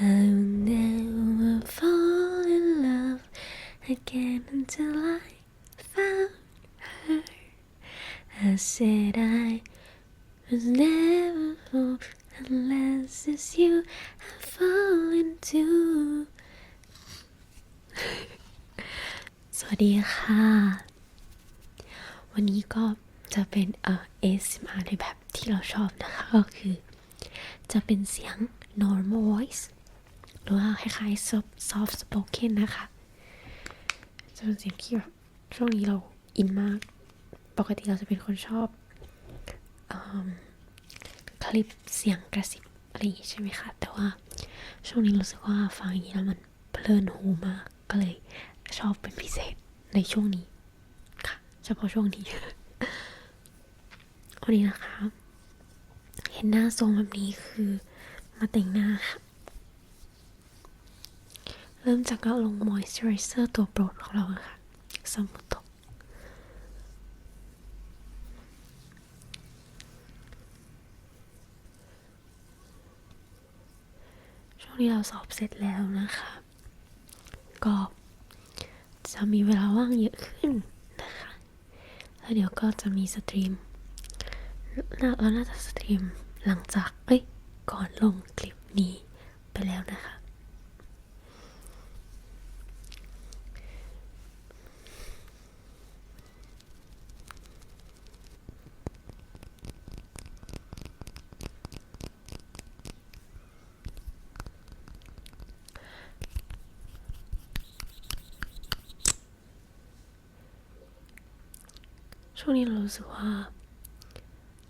I will never fall in love again until I found her. I said I was never fall unless it's you I fall into สวัสดีค่ะ วันนี้ก็จะเป็นเอ่อ ASMR ในแบบที่เราชอบนะคะ ก็คือจะเป็นเสียง normal voice ว่าคล้ายๆ soft soft spoken นะคะจะเป็นเสียงที่แบบช่วงนี้เราอินมาก ปกติเราจะเป็นคนชอบอคลิปเสียงกระซิบอะไรอย่างงี้ใช่ไหมคะ แต่ว่าช่วงนี้รู้สึกว่าฟังอย่างนี้แล้วมันเพลินหูมาก ก็เลยชอบเป็นพิเศษในช่วงนี้ค่ะ เฉพาะช่วงนี้วันนี้นะคะ เห็นหน้าทรงแบบนี้คือมาแต่งหน้าค่ะ เริ่มจากการลง moisturizer ตัวโปรดของเราค่ะสมุทกช่วงนี้เราสอบเสร็จแล้วนะคะ ก็จะมีเวลาว่างเยอะขึ้นนะคะ แล้วเดี๋ยวก็จะมีสตรีมน่าเราน่าจะสตรีมหลังจาก เอ้ย ก่อนลงคลิปนี้ไปแล้วนะคะ ช่วงนี้เรารู้สึกว่า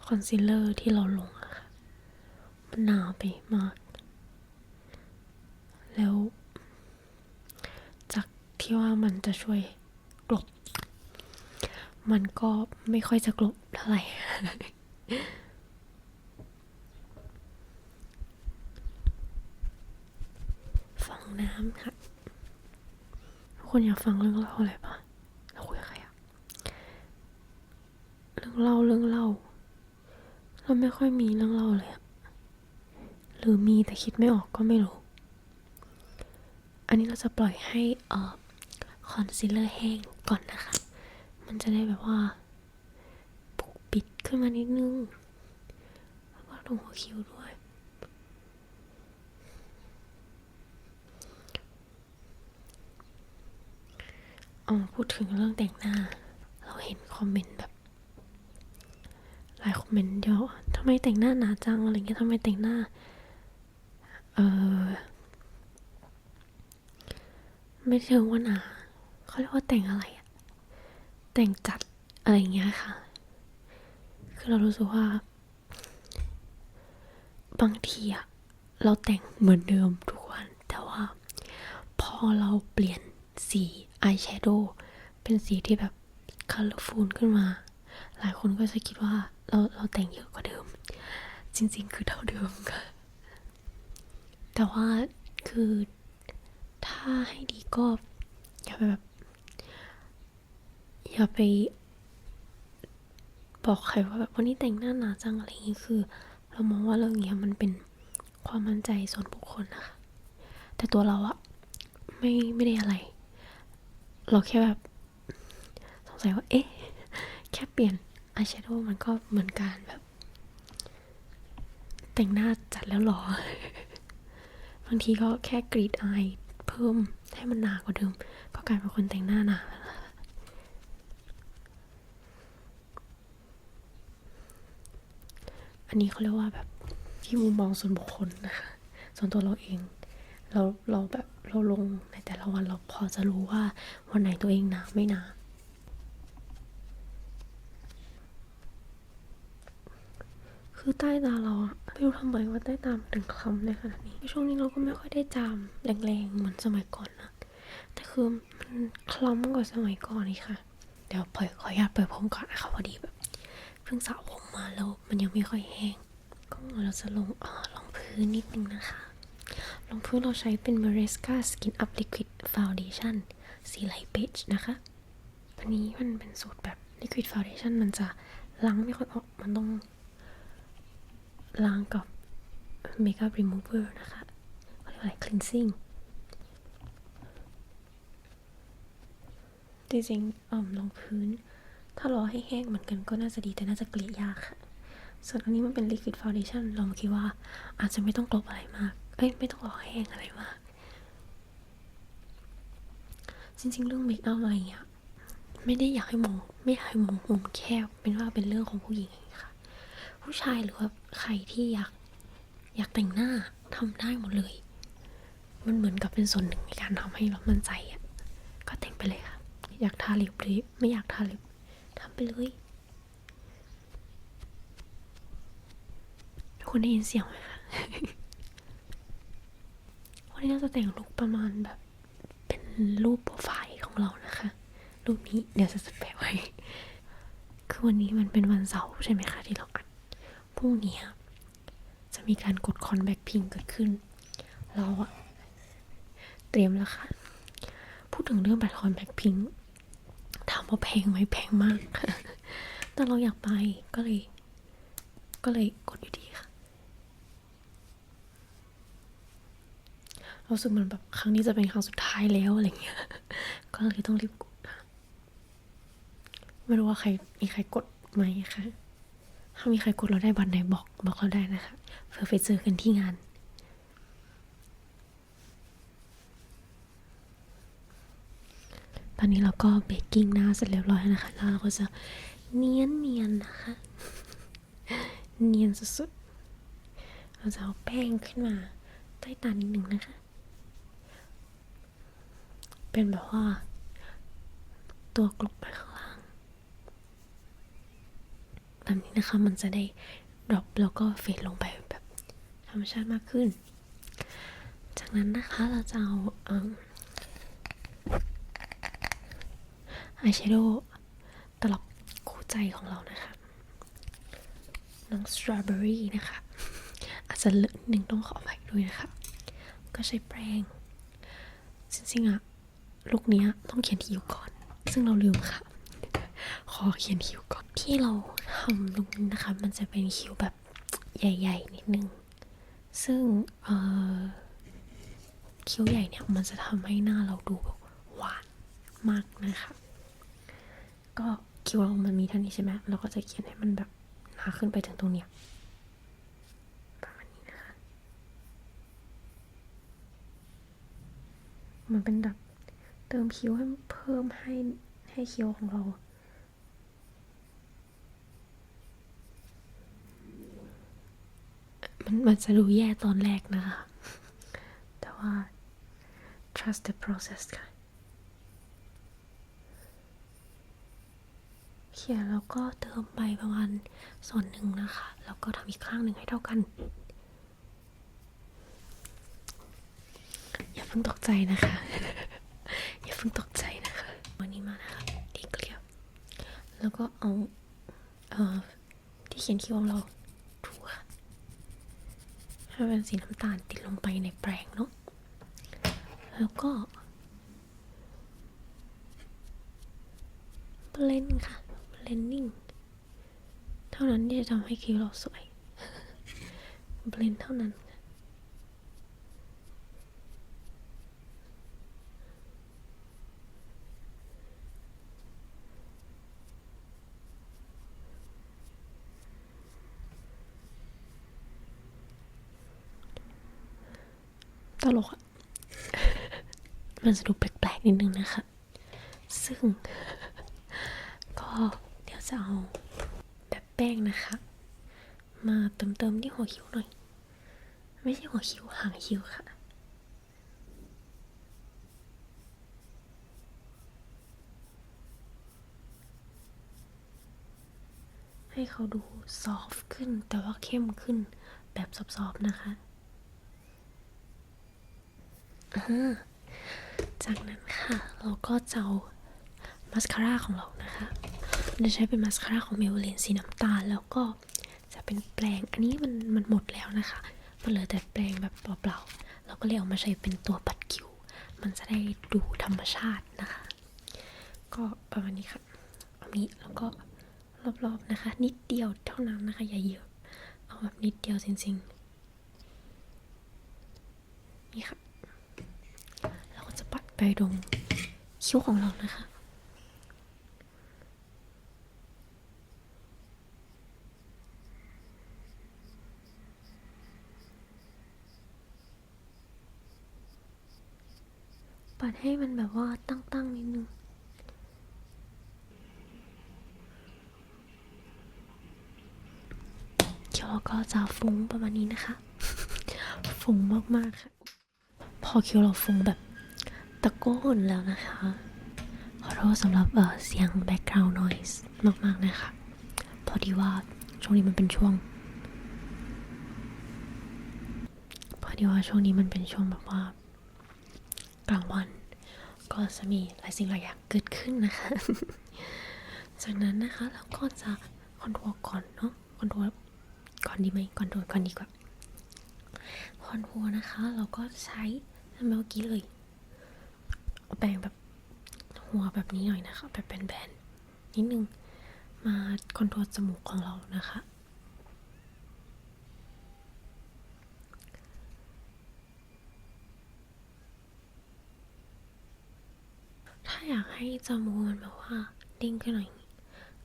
คอนซีลเลอร์ที่เราลงอะค่ะ มันหนาไปมาก แล้ว จากที่ว่ามันจะช่วยกลบ มันก็ไม่ค่อยจะกลบเท่าไหร่ฟังน้ำค่ะทุกคนอยากฟังเรื่องเล่าอะไรปะราคุยกับใครอะ เรื่องเล่าเรื่องเล่า เราไม่ค่อยมีเรื่องเล่าเลยอะหรือมีแต่คิดไม่ออกก็ไม่รู้ อันนี้เราจะปล่อยให้เอ่อคอนซีลเลอร์แห้งก่อนนะคะ มันจะได้แบบว่าปกปิดขึ้นมานิดนึงแล้วก็ตรงหัวคิ้วด้วย เอาพูดถึงเรื่องแต่งหน้า เราเห็นคอมเมนต์แบบ หลายคอมเมนต์เยอทำไมแต่งหน้าหนาจังอะไรเงี้ยทำไมแต่งหน้า เออไม่เชิงว่าหนาเขาเรียกว่าแต่งอะไรอะแต่งจัดอะไรเงี้ยค่ะ คือเรารู้สึกว่า บางทีอะเราแต่งเหมือนเดิมทุกวัน แต่ว่า พอเราเปลี่ยนสีอายแชโดว์เป็นสีที่แบบ colorful ขึ้นมา หลายคนก็จะคิดว่าเราเราแต่งเยอะกว่าเดิม จริง ๆ คือเท่าเดิมค่ะ แต่ว่าคือถ้าให้ดีก็อย่าไปแบบ อย่าไป บอกใครว่าแบบวันนี้แต่งหน้าหนาจังอะไรอย่างงี้คือ เรามองว่าเรื่องเนี้ยมันเป็นความมั่นใจส่วนบุคคลนะคะ แต่ตัวเราอะไม่ไม่ได้อะไร เราแค่แบบสงสัยว่า เอ๊ะ ค่เปลี่ยนอายแชโดว์มันก็เหมือนการแบบ แต่งหน้าจัดแล้วหรอ บางทีก็แค่กรีดอายเพิ่มให้มันหนากว่าเดิม ก็กลายเป็นคนแต่งหน้าหนาแล้วอันนี้เขาเรียกว่าแบบที่มุมมองส่วนบุคคลนะคะส่วนตัวเราเอง เราเราแบบเราลงในแต่ละวันเราพอจะรู้ว่าวันไหนตัวเองหนาไม่หนา คือใต้ตาเราอะไม่รู้ทำไมว่าใต้ตามันถึงคล้ำในขนาดนี้ช่วงนี้เราก็ไม่ค่อยได้จามแรงๆเหมือนสมัยก่อนนะแต่คือมันคล้ำกว่าสมัยก่อนนี่ค่ะ เดี๋ยวปล่อยขออนุญาตเปิดผมก่อนนะคะพอดีแบบเพิ่งสระผมมาแล้วมันยังไม่ค่อยแห้งก็เราจะลงอ่อลงพื้นนิดนึงนะคะรองพื้นเราใช้เป็น Maresca Skin Up Liquid Foundation สีไลท์เบจนะคะอันนี้มันเป็นสูตรแบบ Liquid Foundation มันจะล้างไม่ค่อยออก มันต้อง ล้างกับ Makeup Remover นะคะเขาเรียกอะไร cleansing จริงๆอ่อมรองพื้น ถ้ารอให้แห้งเหมือนกันก็น่าจะดีแต่น่าจะเกลี่ยยากค่ะ ส่วนอันนี้มันเป็น liquid foundation เราคิดว่าอาจจะไม่ต้องกลบอะไรมาก เอ้ย ไม่ต้องรอให้แห้งอะไรมาก จริงๆ เรื่องเมคอัพอะไรเงี้ย ไม่ได้อยากให้มอง ไม่อยากให้มองมุมแคบ เป็นว่าเป็นเรื่องของผู้หญิงค่ะ ผู้ชายหรือว่าใครที่อยากอยากแต่งหน้าทำได้หมดเลย มันเหมือนกับเป็นส่วนหนึ่งในการทำให้เรามั่นใจอะก็แต่งไปเลยค่ะ อยากทาลิปหรือไม่อยากทาลิปทำไปเลยทุกคนได้ยินเสียงไหมคะ วันนี้เราจะแต่งลุคประมาณแบบ เป็นรูปโปรไฟล์ของเรานะคะ รูปนี้เดี๋ยวจะสแปะไว้ คือวันนี้มันเป็นวันเสาร์ใช่ไหมคะที่เราอัด รุ่งนี้จะมีการกดคอนแบ็กพิงเกิดขึ้น เราอะเตรียมแล้วค่ะ พูดถึงเรื่องบัตรคอนแบ็กพิงถามว่าแพงไหมแพงมาก แต่เราอยากไปก็เลย ก็เลยกดอยู่ดีค่ะรู้สึกเหมือนแบบครั้งนี้จะเป็นครั้งสุดท้ายแล้วอะไรเงี้ย ก็เลยต้องรีบกด ไม่รู้ว่าใครมีใครกดไหมคะ ถ้ามีใครกดเราได้บัตรไหนบอกบอกเราได้นะคะเพื่อไปเจอกันที่งานตอนนี้เราก็เบกกิ้งหน้าเสร็จเรียบร้อยแล้วนะคะ แล้วเราก็จะเนียนเนียนนะคะ เนียนสุดๆ เราจะเอาแป้งขึ้นมาใต้ตานิดหนึ่งนะคะ เป็นแบบว่าตัวกลบไปข้าง ล่างแบบนี้นะคะ มันจะได้ดรอปแล้วก็เฟดลงไปแบบธรรมชาติมากขึ้น จากนั้นนะคะเราจะเอาอายแชโดว์ตลับคู่ใจของเรานะคะ น้องสตรอเบอรี่นะคะ อาจจะเลอะนิดนึงต้องขออภัยด้วยนะคะ ก็ใช้แปรงจริงๆอะลูกเนี้ยต้องเขียนคิ้วก่อน ซึ่งเราลืมค่ะ ขอเขียนคิ้วก่อนที่เราทำลุคนี้นะคะ มันจะเป็นคิ้วแบบใหญ่ ๆ นิดนึง ซึ่งเออคิ้วใหญ่เนี่ยมันจะทำให้หน้าเราดูแบบหวานมากนะคะ ก็คิ้วเรามันมีเท่านี้ใช่ไหมเราก็จะเขียนให้มันแบบหนาขึ้นไปถึงตรงเนี้ยประมาณนี้นะคะ มันเป็นแบบเติมคิ้วให้เพิ่มให้ให้คิ้วของเรา มันมันจะดูแย่ตอนแรกนะคะ แต่ว่า trust the process ค่ะเขียนแล้วก็เติมไปประมาณส่วนหนึ่งนะคะ แล้วก็ทำอีกข้างหนึ่งให้เท่ากัน อย่าเพิ่งตกใจนะคะ อย่าเพิ่งตกใจนะคะวันนี้มานะคะดีเกลียวแล้วก็เอาเอ่อที่เขียนคิ้วของเรา มันเป็นสีน้ำตาลติดลงไปในแปรงเนาะแล้วก็เบลนค่ะเบลนนิ่งเท่านั้นที่จะทำให้คิ้วเราสวยเบลนเท่านั้น ตลกอะมันจะดูแปลกๆนิดนึงนะคะ ซึ่ง ก็เดี๋ยวจะเอาแบบแป้งนะคะ มาเติมๆที่หัวคิ้วหน่อย ไม่ใช่หัวคิ้วหางคิ้วค่ะให้เขาดูซอฟต์ขึ้นแต่ว่าเข้มขึ้นแบบซอฟๆนะคะ จากนั้นค่ะ เราก็จะเอามาสคาร่าของเรานะคะจะใช้เป็นมาสคาร่าของเมเบลินสีน้ำตาล แล้วก็จะเป็นแปรงอันนี้มันมันหมดแล้วนะคะ มันเหลือแต่แปรงแบบเปล่าๆ เราก็เลยเอามาใช้เป็นตัวปัดคิ้ว มันจะได้ดูธรรมชาตินะคะ ก็ประมาณนี้ค่ะเอานี้แล้วก็รอบๆนะคะ นิดเดียวเท่านั้นนะคะ อย่าเยอะ เอาแบบนิดเดียวจริง ๆ นี่ค่ะ ไปตรงคิ้วของเรานะคะ ปัดให้มันแบบว่าตั้งๆนิดนึงเคี้ยวเราก็จะฟุ้งประมาณนี้นะคะ ฟุ้งมากๆค่ะ พอเคี้ยวเราฟุ้งแบบ ตะโกนแล้วนะคะ ขอโทษสำหรับเเสียง background noise มาก ๆ นะคะ พอดีว่าช่วงนี้มันเป็นช่วง พอดีว่าช่วงนี้มันเป็นช่วงแบบว่ากลางวัน ก็จะมีหลายสิ่งหลายอย่างเกิดขึ้นนะคะ จากนั้นนะคะเราก็จะคอนโทรลก่อนเนาะคอนโทรลก่อนดีไหมคอนโทรลก่อนดีกว่าคอนโทรลนะคะ เราก็ใช้เมื่อกี้เลย แปรงแบบหัวแบบนี้หน่อยนะคะ แบบแบนๆ นิดนึง มาคอนโทรลจมูกของเรานะคะถ้าอยากให้จมูกมันแบบว่าเด้งขึ้นหน่อย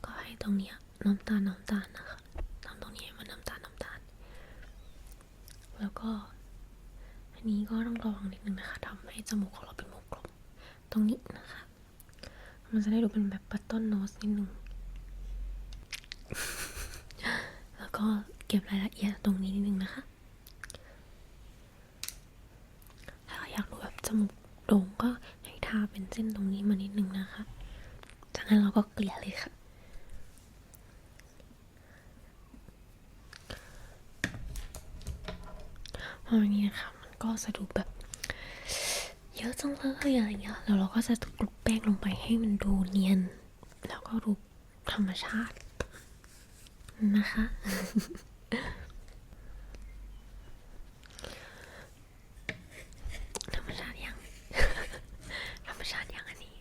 ก็ให้ตรงเนี้ยน้ำตาลน้ำตาลนะคะทำตรงนี้ให้มันน้ำตาลน้ำตาล แล้วก็ อันนี้ก็ต้องระวังนิดนึงนะคะทำให้จมูกของเราเป็น รงนี้นะคะ มันจะได้ดูเป็นแบบบัตตอนโนสนิดนึง แล้วก็เก็บรายละเอียดตรงนี้นิดนึงนะคะ ถ้าอยากดูแบบจมูกโด่งก็ให้ทาเป็นเส้นตรงนี้มานิดนึงนะคะ จากนั้นเราก็เกลี่ยเลยค่ะพออย่างนี้นะคะมันก็จะดูแบบเย อะจังเลยอะไรเงี้ยแล้วเราก็จะกลุบแป้งลงไปให้มันดูเนียน แล้วก็ดูธรรมชาตินะคะ ธรรมชาติยัง ธรรมชาติยังอันนี้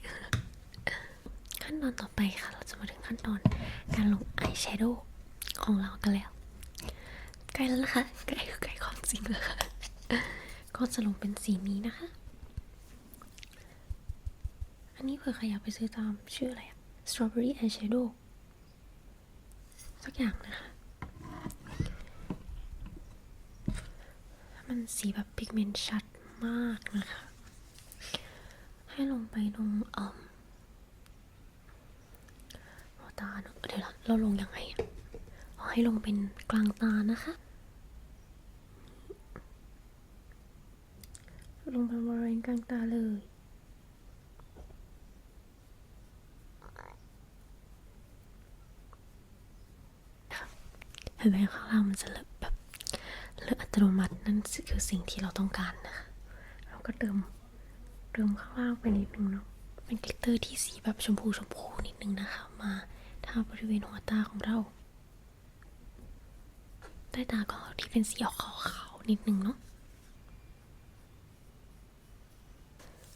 ขั้นตอนต่อไปค่ะ เราจะมาถึงขั้นตอนการลงอายแชโดว์ของเรากันแล้ว ใกล้แล้วนะคะ ใกล้ใกล้ของจริงแล้วค่ะ ก็จะลงเป็นสีนี้นะคะ นี้เผื่อใครอยากไปซื้อตามชื่ออะไรอะ strawberry eyeshadow สักอย่างนะคะ มันสีแบบพิกเมนต์ชัดมากนะคะ ให้ลงไปตรงอ่อหัวตาเนอะเดี๋ยวเราลงยังไงอะให้ลงเป็นกลางตานะคะ ลงไปบริเวณกลางตาเลย เห็นไหมข้างล่างมันจะเลอะแบบเลอะอัตโนมัตินั่นคือสิ่งที่เราต้องการนะคะ เราก็เติมเติมข้างล่างไปนิดนึงเนาะเป็นกลิตเตอร์ที่สีแบบชมพูชมพูนิดนึงนะคะ มาทาบริเวณหัวตาของเราใต้ตาของเราที่เป็นสีออกขาวๆนิดนึงเนาะ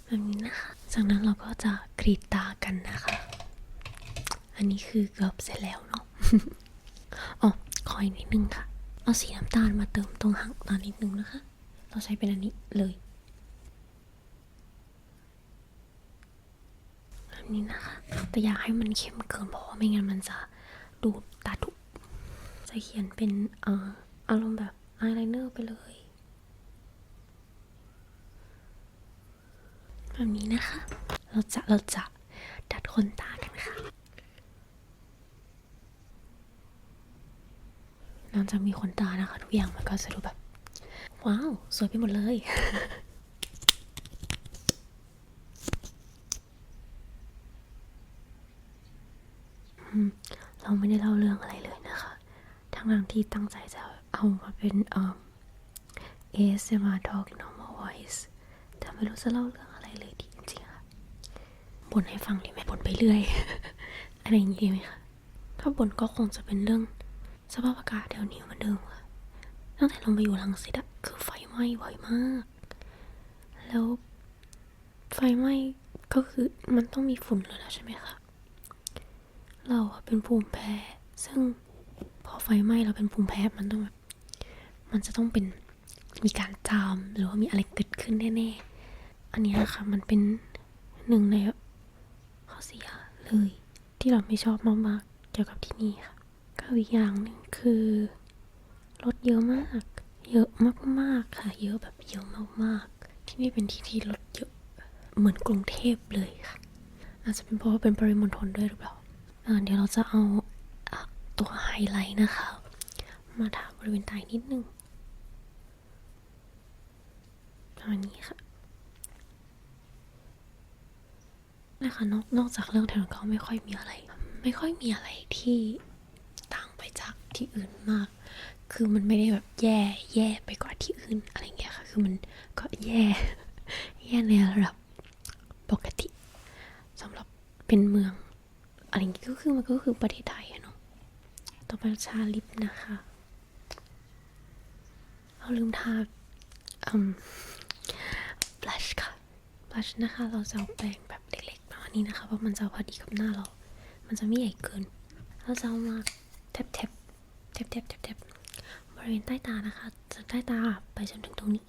แบบนี้นะคะ จากนั้นเราก็จะกรีดตากันนะคะ อันนี้คือเกือบเสร็จแล้วเนาะ อ๋อ ขออีกนิดนึงค่ะ เอาสีน้ำตาลมาเติมตรงหางตานิดนึงนะคะ เราใช้เป็นอันนี้เลยแบบนี้นะคะ แต่อยากให้มันเข้มเกินเพราะว่าไม่งั้นมันจะดูตาดุจะเขียนเป็นเอ่ออารมณ์แบบอายไลเนอร์ไปเลย แบบนี้นะคะ เราจะเราจะดัดขนตากันค่ะ นอกจากมีขนตานะคะ ทุกอย่างมันก็จะดูแบบ ว้าว สวยไปหมดเลย เราไม่ได้เล่าเรื่องอะไรเลยนะคะ ทั้งทางที่ตั้งใจจะเอามาเป็นเอ่อ ASMR Talk Normal Voice แต่ไม่รู้จะเล่าเรื่องอะไรเลยดีจริงๆค่ะบ่นให้ฟังดีไหมบ่นไปเรื่อย อะไรอย่างนี้ดีไหมคะ ถ้าบ่นก็คงจะเป็นเรื่อง สภาพอากาศแถวนี้เหมือนเดิมค่ะตั้งแต่เรามาอยู่ลังสิตอะคือไฟไหม้บ่อยมาก แล้วไฟไหม้ก็คือมันต้องมีฝุ่นเลยนะใช่ไหมคะเราเป็นภูมิแพ้ ซึ่งพอไฟไหม้เราเป็นภูมิแพ้มันต้องแบบมันจะต้องเป็นมีการจามหรือว่ามีอะไรเกิดขึ้นแน่ๆ อันนี้ยค่ะมันเป็นหนึ่งในข้อเสียเลย ที่เราไม่ชอบมากๆเกี่ยวกับที่นี่ค่ะ ก็อีกอย่างหนึ่งคือรถเยอะมาก เยอะมากๆค่ะ เยอะแบบเยอะมากๆ ที่นี่เป็นที่ที่รถเยอะเหมือนกรุงเทพเลยค่ะ อาจจะเป็นเพราะว่าเป็นปริมณฑลด้วยหรือเปล่าเดี๋ยวเราจะเอาอตัวไฮไลท์นะคะ มาทาบริเวณใต้นิดนึงประมาณนี้ค่ะนะคะนอกนอกจากเรื่องถนนก็ไม่ค่อยมีอะไร ไม่ค่อยมีอะไรที่ ที่อื่นมาก คือมันไม่ได้แบบแย่แย่ไปกว่าที่อื่นอะไรเงี้ยค่ะ คือมันก็แย่ แย่ในระดับปกติสำหรับเป็นเมืองอะไรอย่างงี้ก็คือมันก็คือประเทศไทยอะเนาะ ต่อไปชาลิปนะคะเราลืมทาอืมบลัชค่ะบลัชนะคะ เราจะเอาแปรงแบบเล็กๆประมาณนี้นะคะ เพราะมันจะพอดีกับหน้าเรา มันจะไม่ใหญ่เกิน เราจะเอามาแทบแทบแทบแทบแทบบบริเวณใต้ตานะคะจากใต้ตาไปจนถึงตรงนี้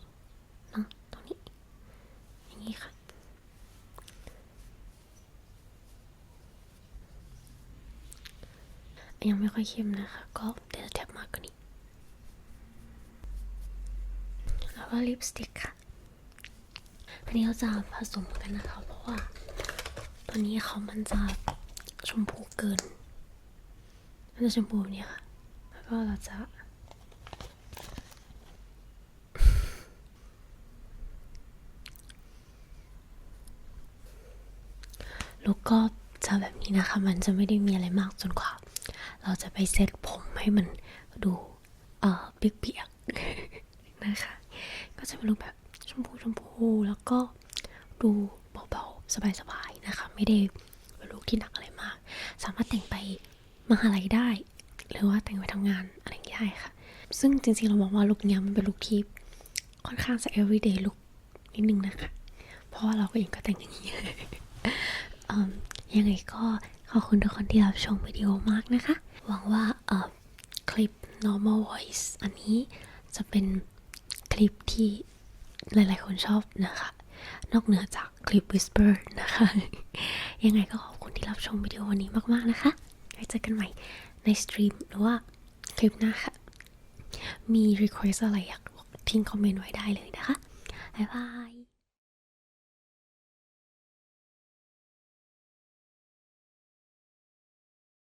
เนาะตรงนี้ อย่างนี้ค่ะยังไม่ค่อยเข้มนะคะ ก็เดี๋ยวจะแทบมากกว่านี้ แล้วก็ลิปสติกค่ะอันนี้เราจะผสมกันนะคะ เพราะว่าตัวนี้เขามันจะชมพูเกิน มันจะชมพูเนี่ยค่ะ ก็เราจะลุกก็จะแบบนี้นะคะ มันจะไม่ได้มีอะไรมากจนกว่า เราจะไปเซตผมให้มันดูเอ่อเปียกๆนะคะ ก็จะเป็นลุคแบบชมพูชมพูแล้วก็ดูเบาๆ สบายๆ นะคะ ไม่ได้เป็นลุคที่หนักอะไรมาก สามารถแต่งไปมหาลัยได้ หรือว่าแต่งไปทำงานอะไรอย่างเงี้ยค่ะ ซึ่งจริงๆเรามองว่าลุคนี้มันเป็นลุคที่ค่อนข้างจะ everyday look นิดนึงนะคะ เพราะว่าเราก็เองก็แต่งอย่างนี้อืมยังไงก็ขอบคุณทุกคนที่รับชมวิดีโอมากนะคะ หวังว่าคลิป normal voice อันนี้จะเป็นคลิปที่หลายๆคนชอบนะคะ นอกเหนือจากคลิป whisper นะคะ ยังไงก็ขอบคุณที่รับชมวิดีโอวันนี้มากๆนะคะ ไว้เจอกันใหม่ ในสตรีมหรือว่าคลิปหน้าค่ะ มี request อะไรอยากทิ้งคอมเมนต์ไว้ได้เลยนะคะ บ๊ายบาย